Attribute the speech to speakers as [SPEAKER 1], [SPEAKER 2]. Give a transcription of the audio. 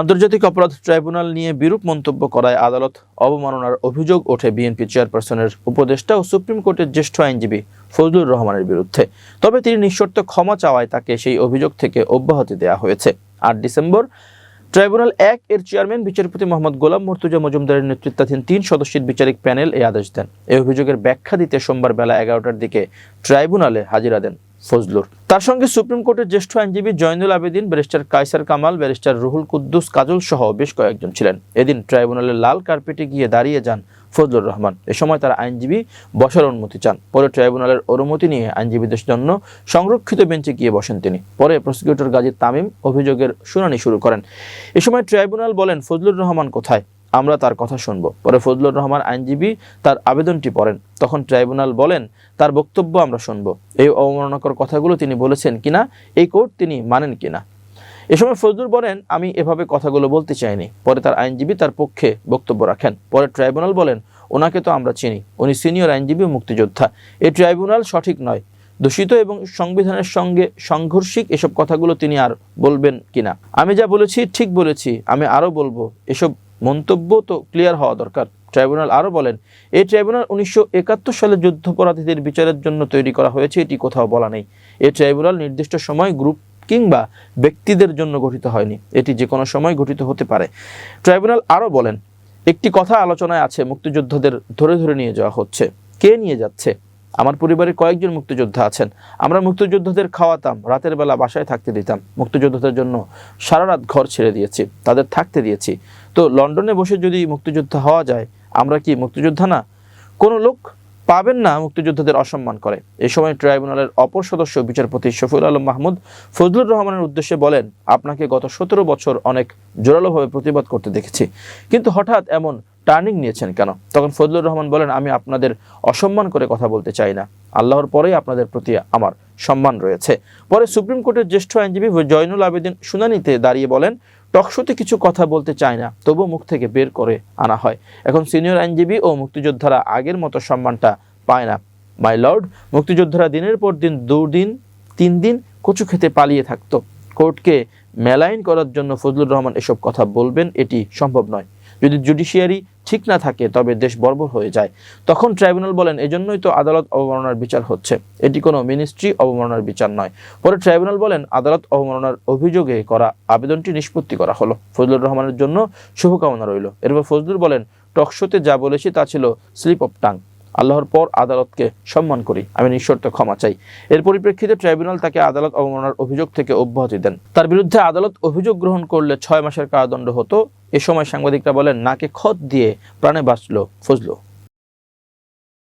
[SPEAKER 1] আন্তর্জাতিক অপরাধ ট্রাইব্যুনাল নিয়ে বিরূপ মন্তব্য করায় আদালত অবমাননার অভিযোগ ওঠে বিএনপি চেয়ারপারসনের উপদেষ্টা ও সুপ্রিম কোর্টের জ্যেষ্ঠ আইনজীবী ফজলুর রহমানের বিরুদ্ধে। তবে তিনি নিঃশর্ত ক্ষমা চাওয়ায় তাকে সেই অভিযোগ থেকে অব্যাহতি দেওয়া হয়েছে। আট ডিসেম্বর, ট্রাইব্যুনাল এক এর চেয়ারম্যান বিচারপতি মোহাম্মদ গোলাম মর্তুজা মজুমদারের নেতৃত্বাধীন তিন সদস্যের বিচারিক প্যানেল এই আদেশ দেন। এই অভিযোগের ব্যাখ্যা দিতে সোমবার বেলা এগারোটার দিকে ট্রাইব্যুনালে হাজিরা দেন। ফজলুর। তার সঙ্গে সুপ্রিম কোর্টের জ্যেষ্ঠ আইনজীবী জয়নুল আবেদিন, ব্যারিস্টার কায়সার কামাল, ব্যারিস্টার রুহুল কুদ্দুস কাজল সহ বেশ কয়েকজন ছিলেন। এদিন ট্রাইব্যুনালের লাল কার্পেটে গিয়ে দাঁড়িয়ে যান ফজলুর রহমান। এ সময় তার আইনজীবী বসার অনুমতি চান। পরে ট্রাইব্যুনালের অনুমতি নিয়ে আইনজীবীদের জন্য সংরক্ষিত বেঞ্চে গিয়ে বসেন তিনি। পরে প্রসিকিউটর গাজী তামিম অভিযোগের শুনানি শুরু করেন। এ সময় ট্রাইব্যুনাল বলেন, ফজলুর রহমান কোথায়? আমরা তার কথা শুনব। পরে ফজলুর রহমান আইনজীবী তার আবেদনটি পড়েন। তখন ট্রাইব্যুনাল বলেন, তার বক্তব্য আমরা শুনব। এই অবমাননাকর কথাগুলো তিনি বলেছেন কিনা, এই কোর্ট তিনি মানেন কিনা। এ সময় ফজলুর বলেন, আমি এভাবে কথাগুলো বলতে চাইনি। পরে তার আইনজীবী তার পক্ষে বক্তব্য রাখেন। পরে ট্রাইব্যুনাল বলেন, ওনাকে তো আমরা চিনি। উনি সিনিয়র আইনজীবী মুক্তিযোদ্ধা। এই ট্রাইব্যুনাল সঠিক নয়। দূষিত এবং সংবিধানের সঙ্গে সাংঘর্ষিক এসব কথাগুলো তিনি আর বলবেন কিনা। আমি যা বলেছি ঠিক বলেছি, আমি আরও বলব। এসব মন্তব্য তো ক্লিয়ার হওয়া দরকার। ট্রাইব্যুনাল আরও বলেন এই ট্রাইব্যুনাল উনিশশো একাত্তর সালে যুদ্ধাপরাধীদের বিচারের জন্য তৈরি করা হয়েছে এটি কোথাও বলা নেই। এই ট্রাইব্যুনাল নির্দিষ্ট সময় গ্রুপ কিংবা ব্যক্তিদের জন্য গঠিত হয়নি। এটি যে কোনো সময় গঠিত হতে পারে। ট্রাইব্যুনাল আরও বলেন, একটি কথা আলোচনায় আছে, মুক্তিযোদ্ধাদের ধরে ধরে নিয়ে যাওয়া হচ্ছে। কে নিয়ে যাচ্ছে? আমার পরিবারে কয়েকজন মুক্তিযোদ্ধা আছেন। আমরা মুক্তিযোদ্ধাদের খাওয়াতাম, রাতের বেলা বাসায় থাকতে দিতাম। মুক্তিযোদ্ধাদের জন্য সারা রাত ঘর ছেড়ে দিয়েছি, তাদের থাকতে দিয়েছি। তো লন্ডনে বসে যদি মুক্তিযোদ্ধা হওয়া যায়, আমরা কি মুক্তিযোদ্ধা না? কোনো লোক পাবেন না মুক্তিযোদ্ধাদের অসম্মান করে। এ সময় ট্রাইব্যুনালের অপর সদস্য বিচারপতি শফিউল আলম মাহমুদ ফজলুর রহমানের উদ্দেশ্যে বলেন, আপনাকে গত সতেরো বছর অনেক জোরালোভাবে প্রতিবাদ করতে দেখেছি। কিন্তু হঠাৎ এমন টার্নিং নিয়েছেন কেন? তখন ফজলুর রহমান বলেন, আমি আপনাদের অসম্মান করে কথা বলতে চাই না। আল্লাহর পরেই আপনাদের প্রতি আমার সম্মান রয়েছে। পরে সুপ্রিম কোর্টের জ্যেষ্ঠ আইনজীবী জয়নুল আবেদিন শুনানিতে দাঁড়িয়ে বলেন, টকশোতে কিছু কথা বলতে চায় না তবু মুখ থেকে বের করে আনা হয়। এখন সিনিয়র আইনজীবী ও মুক্তিযোদ্ধারা আগের মতো সম্মানটা পায় না। মাই লর্ড, মুক্তিযোদ্ধারা দিনের পর দিন দুদিন তিন দিন কচু খেতে পালিয়ে থাকতো। কোর্টকে মেলাইন করার জন্য ফজলুর রহমান এসব কথা বলবেন, এটি সম্ভব নয়। যদি জুডিশিয়ারি ঠিক না থাকে, তবে দেশ বর্বর হয়ে যায়। তখন ট্রাইব্যুনাল বলেন, এজন্যই তো আদালত অবমাননার বিচার হচ্ছে। এটি কোনো মিনিস্ট্রি অবমাননার বিচার নয়। পরে ট্রাইব্যুনাল বলেন, আদালত অবমাননার অভিযোগে করা আবেদনটি নিষ্পত্তি করা হলো। ফজলুর রহমানের জন্য শুভকামনা রইল। এরপর ফজলুর বলেন টকশোতে যা বলেছি তা ছিল স্লিপ অফ টাং আল্লাহর পর আদালতকে সম্মান করি। আমি নিঃশর্ত ক্ষমা চাই। এর পরিপ্রেক্ষিতে ট্রাইব্যুনাল তাকে আদালত অবমাননার অভিযোগ থেকে অব্যাহতি দেন। তার বিরুদ্ধে আদালত অভিযোগ গ্রহণ করলে ছয় মাসের কারাদণ্ড হতো। এ সময় সাংবাদিকরা বলেন, নাকে খত দিয়ে প্রাণে বাঁচল ফজলু।